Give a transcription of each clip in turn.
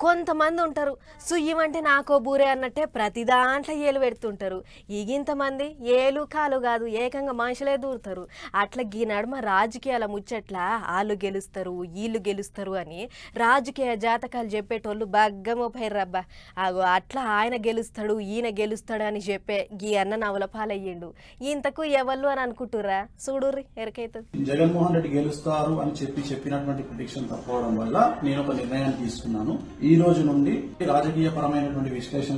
కొంతమంది ఉంటారు సుయ్యమంటే నాకో బూరే అన్నట్టే ప్రతి దాంట్లో ఏలు పెడుతుంటారు. ఇగింతమంది ఏలు కాలు కాదు ఏకంగా మనుషులే దూరుతారు. అట్లా గీ నడుమ రాజకీయాల ముచ్చట్ల వాళ్ళు గెలుస్తారు వీళ్ళు గెలుస్తారు అని రాజకీయ జాతకాలు చెప్పేటోళ్ళు బగ్గమో అగో అట్లా ఆయన గెలుస్తాడు ఈయన గెలుస్తాడు అని చెప్పే గీ అన్న నవల పాలయ్యిండు. ఇంతకు ఎవళ్ళు అని అనుకుంటుర్రా? చూడుర్రి ఎరకైతుంది. జగన్మోహన్ రెడ్డి గెలుస్తారు అని చెప్పి చెప్పినటువంటి ప్రిడిక్షన్ తప్పవడం వల్ల నేను ఒక నిర్ణయాన్ని తీసుకున్నాను. ఈ రోజు నుండి రాజకీయ పరమైనటువంటి విశ్లేషణ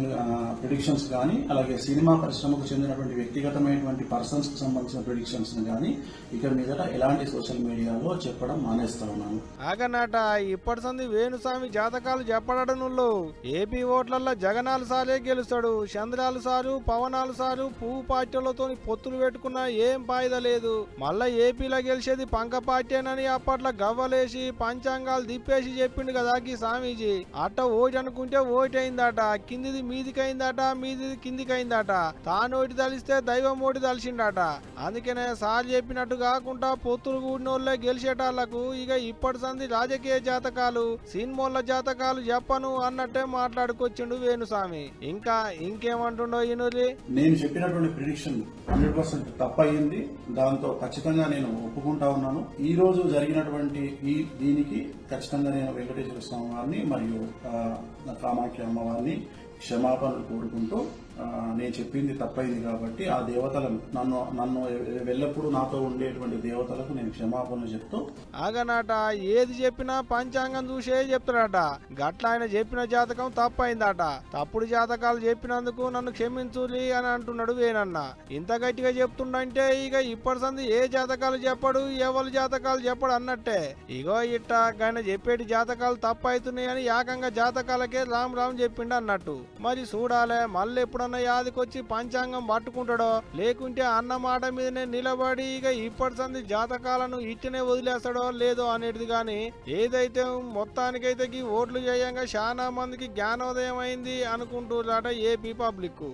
ప్రిడిక్షన్స్ కానీ అలాగే సినిమా పరిశ్రమకు చెందినటువంటి వ్యక్తిగతమైనటువంటి పర్సన్స్కు సంబంధించిన ప్రిడిక్షన్స్ కానీ ఇక మీదట ఎలాంటి సోషల్ మీడియాలో చెప్పడం మానేస్తా ఉన్నాను. ఆగనాట ఇప్పటి సంది వేణుస్వామి జాతకాలు చెప్పడనుల్లో ఏపీ ఓట్లల్లో జగనాలు సారే గెలుస్తాడు. చంద్రాలు సారు పవనాలు సారు పువ్వు పార్టీలతో పొత్తులు పెట్టుకున్నా ఏం ఫాయిదా లేదు. మళ్ళా ఏపీలో గెలిచేది పంక పార్టీనని అప్పట్లో గవ్వలేసి పంచాంగాలు దిప్పేసి చెప్పిండు కదా ఈ స్వామీజీ. అట్ట ఓటు అనుకుంటే ఓటు అయిందట కిందిది మీదికైందట మీదిది కిందికైందట. తాను ఓటు తలిస్తే దైవం ఓటు తలిసిండట. అందుకనే సార్ చెప్పినట్టు కాకుండా పొత్తులు కూడిన వాళ్ళే గెలిచేటాళ్ళకు ఇక ఇప్పటి సంది రాజకీయ జాతకాలు సినిమాల జాతకాలు చెప్పను అన్నట్టే మాట్లాడుకొచ్చిండు వేణుస్వామి. ఇంకా ఇంకేమంటుండో ఈనురి నేను చెప్పినటువంటి ప్రిడిక్షన్ హండ్రెడ్ పర్సెంట్ తప్పయింది దాంతో ఖచ్చితంగా నేను ఒప్పుకుంటా ఉన్నాను. ఈ రోజు జరిగినటువంటి ఈ దీనికి ఖచ్చితంగా నేను వెంకటేశ్వర స్వామి వారిని మరియు కామాఖ్య అమ్మవారిని క్షమాపణలు కోరుకుంటూ నేను చెప్పింది తప్పైంది కాబట్టి ఆ దేవతలను నన్ను నన్ను ఎల్లప్పుడూ నాతో ఉండేటువంటి దేవతలకు నేను క్షమాపణలు చెప్తూ ఆగనాట ఏది చెప్పినా పంచాంగం చూసే చెప్తాడట గట్ల ఆయన చెప్పిన జాతకం తప్పైందట. తప్పుడు జాతకాలు చెప్పినందుకు నన్ను క్షమించులి అని అంటున్నాడు వేనన్న ఇంత గట్టిగా చెప్తుండంటే ఇక ఇప్పటి సంది ఏ జాతకాలు చెప్పడు ఎవరి జాతకాలు చెప్పడు అన్నట్టే. ఇగో ఇట్ట ఆయన చెప్పేటి జాతకాలు తప్పైతున్నాయి అని ఏకంగా జాతకాలకే రామ్ రామ్ చెప్పిండు అన్నట్టు. మరి చూడాలే మళ్ళీ ఎప్పుడన్నా యాదికొచ్చి పంచాంగం పట్టుకుంటాడో? లేకుంటే అన్న మాట మీదనే నిలబడి ఇక ఇప్పటి సంది జాతకాలను ఇచ్చినే వదిలేస్తాడో లేదో అనేది గాని ఏదైతే మొత్తానికైతే ఈ ఓట్లు చేయంగా చాలా మందికి జ్ఞానోదయం అయింది అనుకుంటున్నారట ఏపీ పబ్లిక్